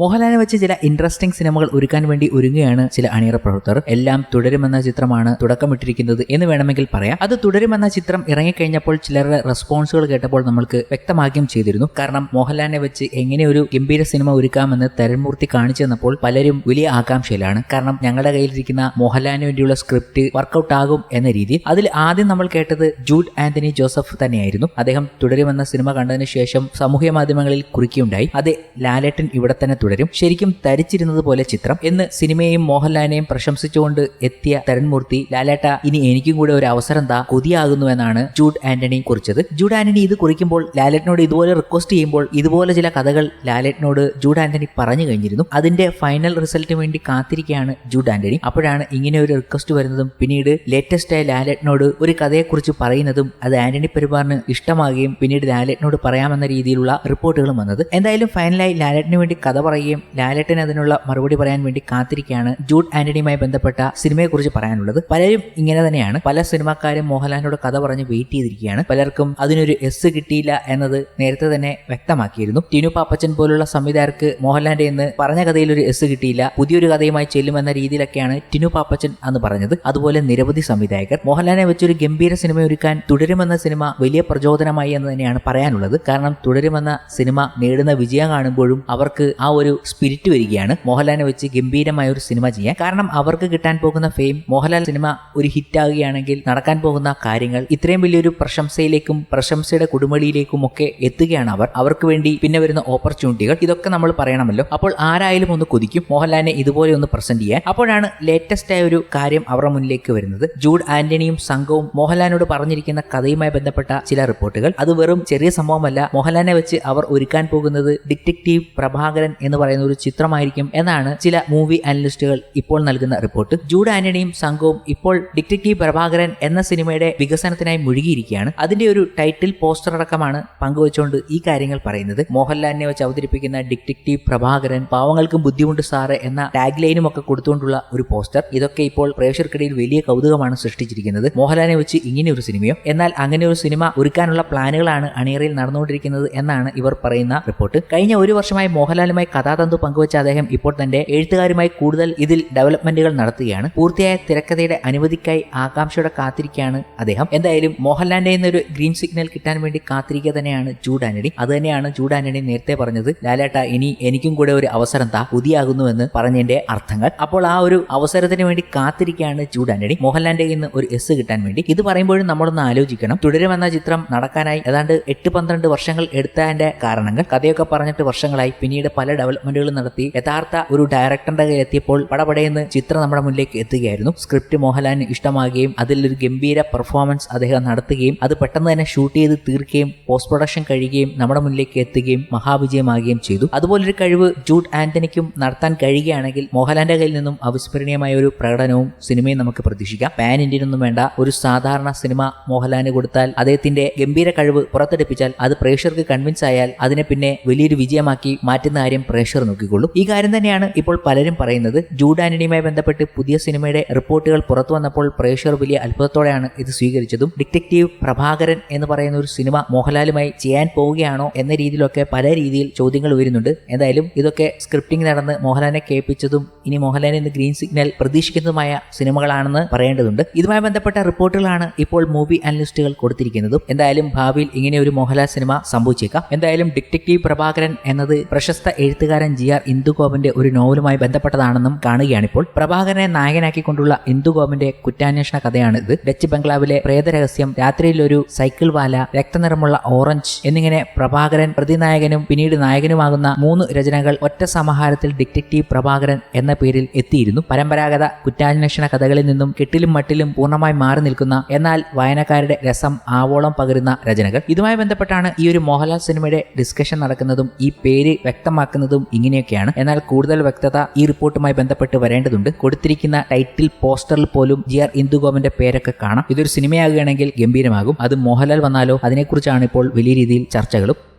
മോഹൻലാലിനെ വെച്ച് ചില ഇൻട്രസ്റ്റിംഗ് സിനിമകൾ ഒരുക്കാൻ വേണ്ടി ഒരുങ്ങുകയാണ് ചില അണിയറ പ്രവർത്തകർ. എല്ലാം തുടരുമെന്ന ചിത്രമാണ് തുടക്കമിട്ടിരിക്കുന്നത് എന്ന് വേണമെങ്കിൽ പറയാം. അത് തുടരുമെന്ന ചിത്രം ഇറങ്ങിക്കഴിഞ്ഞപ്പോൾ ചിലരുടെ റെസ്പോൺസുകൾ കേട്ടപ്പോൾ നമ്മൾക്ക് വ്യക്തമാക്കുകയും ചെയ്തിരുന്നു. കാരണം മോഹൻലാലിനെ വെച്ച് എങ്ങനെ ഒരു ഗംഭീര സിനിമ ഒരുക്കാമെന്ന് തരൺമൂർത്തി കാണിച്ചു തന്നപ്പോൾ പലരും വലിയ ആകാംക്ഷയിലാണ്. കാരണം ഞങ്ങളുടെ കയ്യിലിരിക്കുന്ന മോഹൻലാലിന് വേണ്ടിയുള്ള സ്ക്രിപ്റ്റ് വർക്കൗട്ട് ആകും എന്ന രീതി അതിൽ ആദ്യം നമ്മൾ കേട്ടത് ജൂഡ് ആന്റണി ജോസഫ് തന്നെയായിരുന്നു. അദ്ദേഹം തുടരുമെന്ന സിനിമ കണ്ടതിന് ശേഷം സാമൂഹ്യ മാധ്യമങ്ങളിൽ കുറിക്കുകയുണ്ടായി. അതെ ലാലേട്ടൻ ഇവിടെ തന്നെ ശരിക്കും തരിച്ചിരുന്നത് പോലെ ചിത്രം. എന്ന് സിനിമയെയും മോഹൻലാലിനെയും പ്രശംസിച്ചുകൊണ്ട് എത്തിയ തരൺമൂർത്തി ലാലേട്ട ഇനി എനിക്കും കൂടെ ഒരു അവസരം താ കൊതിയാകുന്നു എന്നാണ് ജൂഡ് ആന്റണി കുറിച്ചത്. ജൂഡ് ആന്റണി ഇത് കുറിക്കുമ്പോൾ ലാലേട്ടനോട് ഇതുപോലെ റിക്വസ്റ്റ് ചെയ്യുമ്പോൾ ഇതുപോലെ ചില കഥകൾ ലാലേട്ടനോട് ജൂഡ് ആന്റണി പറഞ്ഞു കഴിഞ്ഞിരുന്നു. അതിന്റെ ഫൈനൽ റിസൾട്ടിന് വേണ്ടി കാത്തിരിക്കുകയാണ് ജൂഡ് ആന്റണി. അപ്പോഴാണ് ഇങ്ങനെ ഒരു റിക്വസ്റ്റ് വരുന്നതും പിന്നീട് ലേറ്റസ്റ്റ് ആയ ലാലേട്ടനോട് ഒരു കഥയെക്കുറിച്ച് പറയുന്നതും അത് ആന്റണി പെരുമാറിന് ഇഷ്ടമാകുകയും പിന്നീട് ലാലേട്ടനോട് പറയാമെന്ന രീതിയിലുള്ള റിപ്പോർട്ടുകളും വന്നത്. എന്തായാലും ഫൈനലായി ലാലേട്ടന് വേണ്ടി കഥ പറയുകയും ലാലേട്ടൻ അതിനുള്ള മറുപടി പറയാൻ വേണ്ടി കാത്തിരിക്കുകയാണ് ജൂഡ് ആന്റണിയുമായി ബന്ധപ്പെട്ട സിനിമയെക്കുറിച്ച് പറയാനുള്ളത്. പലരും ഇങ്ങനെ തന്നെയാണ്. പല സിനിമാക്കാരും മോഹൻലാലിനോട് കഥ പറഞ്ഞ് വെയിറ്റ് ചെയ്തിരിക്കുകയാണ്. പലർക്കും അതിനൊരു എസ് കിട്ടിയില്ല എന്നത് നേരത്തെ തന്നെ വ്യക്തമാക്കിയിരുന്നു. ടിനു പാപ്പച്ചൻ പോലുള്ള സംവിധായകർക്ക് മോഹൻലാലിന്റെ എന്ന് പറഞ്ഞ കഥയിൽ ഒരു എസ് കിട്ടിയില്ല. പുതിയൊരു കഥയുമായി ചെല്ലുമെന്ന രീതിയിലൊക്കെയാണ് ടിനു പാപ്പച്ചൻ എന്ന് പറഞ്ഞത്. അതുപോലെ നിരവധി സംവിധായകർ. മോഹൻലാലിനെ വെച്ചൊരു ഗംഭീര സിനിമ ഒരുക്കാൻ തുടരുമെന്ന സിനിമ വലിയ പ്രചോദനമായി എന്ന് തന്നെയാണ് പറയാനുള്ളത്. കാരണം തുടരുമെന്ന സിനിമ നേടുന്ന വിജയം കാണുമ്പോഴും അവർക്ക് ആ ഒരു സ്പിരിറ്റ് വരികയാണ്. മോഹൻലാലിനെ വെച്ച് ഗംഭീരമായ ഒരു സിനിമ ചെയ്യാൻ. കാരണം അവർക്ക് കിട്ടാൻ പോകുന്ന ഫെയിം മോഹൻലാൽ സിനിമ ഒരു ഹിറ്റ് ആകുകയാണെങ്കിൽ നടക്കാൻ പോകുന്ന കാര്യങ്ങൾ ഇത്രയും വലിയൊരു പ്രശംസയിലേക്കും പ്രശംസയുടെ കുടുമടിയിലേക്കും ഒക്കെ എത്തുകയാണ് അവർ. അവർക്ക് വേണ്ടി പിന്നെ വരുന്ന ഓപ്പർച്യൂണിറ്റികൾ ഇതൊക്കെ നമ്മൾ പറയണമല്ലോ. അപ്പോൾ ആരായാലും ഒന്ന് കൊതിക്കും. മോഹൻലാലിനെ ഇതുപോലെ ഒന്ന് പ്രസന്റ് ചെയ്യാൻ. അപ്പോഴാണ് ലേറ്റസ്റ്റ് ആയ ഒരു കാര്യം അവരുടെ മുന്നിലേക്ക് വരുന്നത്. ജൂഡ് ആന്റണിയും സംഘവും മോഹൻലാലിനോട് പറഞ്ഞിരിക്കുന്ന കഥയുമായി ബന്ധപ്പെട്ട ചില റിപ്പോർട്ടുകൾ. അത് വെറും ചെറിയ സംഭവമല്ല. മോഹൻലാലിനെ വെച്ച് അവർ ഒരുക്കാൻ പോകുന്നത് ഡിറ്റക്റ്റീവ് പ്രഭാകരൻ എന്ന് പറയുന്ന ഒരു ചിത്രമായിരിക്കും എന്നാണ് ചില മൂവി അനലിസ്റ്റുകൾ ഇപ്പോൾ നൽകുന്ന റിപ്പോർട്ട് ജൂഡ് ആന്റണിയും സംഘവും ഇപ്പോൾ ഡിറ്റക്റ്റീവ് പ്രഭാകരൻ എന്ന സിനിമയുടെ വികസനത്തിനായി മുഴുകിയിരിക്കുകയാണ്. അതിന്റെ ഒരു ടൈറ്റിൽ പോസ്റ്റർ അടക്കമാണ് പങ്കുവച്ചുകൊണ്ട് ഈ കാര്യങ്ങൾ പറയുന്നത്. മോഹൻലാലിനെ വെച്ച് അവതരിപ്പിക്കുന്ന ഡിറ്റക്റ്റീവ് പ്രഭാകരൻ പാവങ്ങൾക്കും ബുദ്ധിമുട്ട് സാറ് എന്ന ടാഗ് ലൈനും ഒക്കെ കൊടുത്തുകൊണ്ടുള്ള ഒരു പോസ്റ്റർ ഇതൊക്കെ ഇപ്പോൾ പ്രേക്ഷകർക്കിടയിൽ വലിയ കൗതുകമാണ് സൃഷ്ടിച്ചിരിക്കുന്നത്. മോഹൻലാലിനെ വെച്ച് ഇങ്ങനെ ഒരു സിനിമയോ എന്നാൽ അങ്ങനെ ഒരു സിനിമ ഒരുക്കാനുള്ള പ്ലാനുകളാണ് അണിയറയിൽ നടന്നുകൊണ്ടിരിക്കുന്നത് എന്നാണ് ഇവർ പറയുന്ന റിപ്പോർട്ട് കഴിഞ്ഞ ഒരു വർഷമായി മോഹൻലാലുമായി കഥാതന്തു പങ്കുവച്ച അദ്ദേഹം ഇപ്പോൾ തന്റെ എഴുത്തുകാരുമായി കൂടുതൽ ഇതിൽ ഡെവലപ്മെന്റുകൾ നടത്തുകയാണ്. പൂർത്തിയായ തിരക്കഥയുടെ അനുമതിക്കായി ആകാംക്ഷയോടെ കാത്തിരിക്കുകയാണ് അദ്ദേഹം. എന്തായാലും മോഹൻലാലിന്റെ ഒരു ഗ്രീൻ സിഗ്നൽ കിട്ടാൻ വേണ്ടി കാത്തിരിക്കുക തന്നെയാണ് ആന്റണി. അത് തന്നെയാണ് ജൂഡ് നേരത്തെ പറഞ്ഞത് ലാലേട്ട ഇനി എനിക്കും കൂടെ ഒരു അവസരം താ പുതിയാകുന്നുവെന്ന് പറഞ്ഞതിന്റെ അർത്ഥങ്ങൾ. അപ്പോൾ ആ ഒരു അവസരത്തിന് വേണ്ടി കാത്തിരിക്കുകയാണ് ആന്റണി. മോഹൻലാലിന്റെ ഇന്ന് ഒരു എസ് കിട്ടാൻ വേണ്ടി. ഇത് പറയുമ്പോഴും നമ്മളൊന്ന് ആലോചിക്കണം. തുടരുമെന്ന ചിത്രം നടക്കാനായി ഏതാണ്ട് എട്ട് പന്ത്രണ്ട് വർഷങ്ങൾ എടുത്തതിന്റെ കാരണങ്ങൾ. കഥയൊക്കെ പറഞ്ഞിട്ട് വർഷങ്ങളായി. പിന്നീട് പല ഡെവലപ്മെന്റുകളും നടത്തി യഥാർത്ഥ ഒരു ഡയറക്ടറുടെ കയ്യിൽ എത്തിയപ്പോൾ പടപടയെന്ന് ചിത്രം നമ്മുടെ മുന്നിലേക്ക് എത്തുകയായിരുന്നു. സ്ക്രിപ്റ്റ് മോഹൻലാലിന് ഇഷ്ടമാകുകയും ഒരു ഗംഭീര പെർഫോമൻസ് അദ്ദേഹം നടത്തുകയും അത് പെട്ടെന്ന് തന്നെ ഷൂട്ട് ചെയ്ത് തീർക്കുകയും പോസ്റ്റ് പ്രൊഡക്ഷൻ കഴിയുകയും നമ്മുടെ മുന്നിലേക്ക് എത്തുകയും മഹാവിജയമാകുകയും ചെയ്തു. അതുപോലൊരു കഴിവ് ജൂഡ് ആന്റണിക്കും നടത്താൻ കഴിയുകയാണെങ്കിൽ മോഹൻലാലിന്റെ കയ്യിൽ നിന്നും അവിസ്മരണീയമായ ഒരു പ്രകടനവും സിനിമയും നമുക്ക് പ്രതീക്ഷിക്കാം. പാൻ ഇന്ത്യൻ ഒന്നും വേണ്ട ഒരു സാധാരണ സിനിമ മോഹൻലാലിന് കൊടുത്താൽ അദ്ദേഹത്തിന്റെ ഗംഭീര കഴിവ് പുറത്തെടുപ്പിച്ചാൽ അത് പ്രേക്ഷകർക്ക് കൺവിൻസ് ആയാൽ അതിനെ പിന്നെ വലിയൊരു വിജയമാക്കി മാറ്റുന്ന കാര്യം പ്രേക്ഷകർ നോക്കിക്കൊള്ളും. ഈ കാര്യം തന്നെയാണ് ഇപ്പോൾ പലരും പറയുന്നത്. ജൂഡ് ആന്റണിയുമായി ബന്ധപ്പെട്ട് പുതിയ സിനിമയുടെ റിപ്പോർട്ടുകൾ പുറത്തു വന്നപ്പോൾ പ്രേക്ഷകർ വലിയ അത്ഭുതത്തോടെയാണ് ഇത് സ്വീകരിച്ചതും. ഡിറ്റക്റ്റീവ് പ്രഭാകരൻ എന്ന് പറയുന്ന ഒരു സിനിമ മോഹൻലാലുമായി ചെയ്യാൻ പോവുകയാണോ എന്ന രീതിയിലൊക്കെ പല രീതിയിൽ ചോദ്യങ്ങൾ ഉയരുന്നുണ്ട്. എന്തായാലും ഇതൊക്കെ സ്ക്രിപ്റ്റിംഗ് നടന്ന് മോഹൻലാലിനെ കേൾപ്പിച്ചതും ഇനി മോഹൻലാലിൽ നിന്ന് ഗ്രീൻ സിഗ്നൽ പ്രതീക്ഷിക്കുന്നതുമായ സിനിമകളാണെന്ന് പറയേണ്ടതുണ്ട്. ഇതുമായി ബന്ധപ്പെട്ട റിപ്പോർട്ടുകളാണ് ഇപ്പോൾ മൂവി അനലിസ്റ്റുകൾ കൊടുത്തിരിക്കുന്നതും. എന്തായാലും ഭാവിയിൽ ഇങ്ങനെ ഒരു മോഹൻലാൽ സിനിമ സംഭവിച്ചേക്കാം. എന്തായാലും ഡിറ്റക്റ്റീവ് പ്രഭാകരൻ എന്നത് പ്രശസ്ത എഴുത്തുകാരൻ ജി ആർ ഇന്ദുഗോപന്റെ ഒരു നോവലുമായി ബന്ധപ്പെട്ടതാണെന്നും കാണുകയാണിപ്പോൾ. പ്രഭാകരനെ നായകനാക്കിക്കൊണ്ടുള്ള ഇന്ദുഗോപന്റെ കുറ്റാന്വേഷണ കഥയാണ് ഇത്. ഡച്ച് ബംഗ്ലാവിലെ പ്രേതരഹസ്യം രാത്രിയിൽ ഒരു സൈക്കിൾ വാല രക്തനിറമുള്ള ഓറഞ്ച് എന്നിങ്ങനെ പ്രഭാകരൻ പ്രതിനായകനും പിന്നീട് നായകനുമാകുന്ന മൂന്ന് രചനകൾ ഒറ്റ സമാഹാരത്തിൽ ഡിറ്റക്റ്റീവ് പ്രഭാകരൻ എന്ന പേരിൽ എത്തിയിരുന്നു. പരമ്പരാഗത കുറ്റാന്വേഷണ കഥകളിൽ നിന്നും കെട്ടിലും മട്ടിലും പൂർണമായി മാറി നിൽക്കുന്ന എന്നാൽ വായനക്കാരുടെ രസം ആവോളം പകരുന്ന രചനകൾ. ഇതുമായി ബന്ധപ്പെട്ടാണ് ഈ ഒരു മോഹൻലാൽ സിനിമയുടെ ഡിസ്കഷൻ നടക്കുന്നതും ഈ പേര് വ്യക്തമാക്കുന്നതും ഇങ്ങനെയൊക്കെയാണ്. എന്നാൽ കൂടുതൽ വ്യക്തത ഈ റിപ്പോർട്ടുമായി ബന്ധപ്പെട്ട് വരേണ്ടതുണ്ട്. കൊടുത്തിരിക്കുന്ന ടൈറ്റിൽ പോസ്റ്ററിൽ പോലും ജി ആർ ഇന്ദുഗോപന്റെ പേരൊക്കെ കാണാം. ഇതൊരു സിനിമയാകുകയാണെങ്കിൽ ഗംഭീരമാകും. അത് മോഹൻലാൽ വന്നാലോ അതിനെക്കുറിച്ചാണ് ഇപ്പോൾ വലിയ രീതിയിൽ ചർച്ചകളും.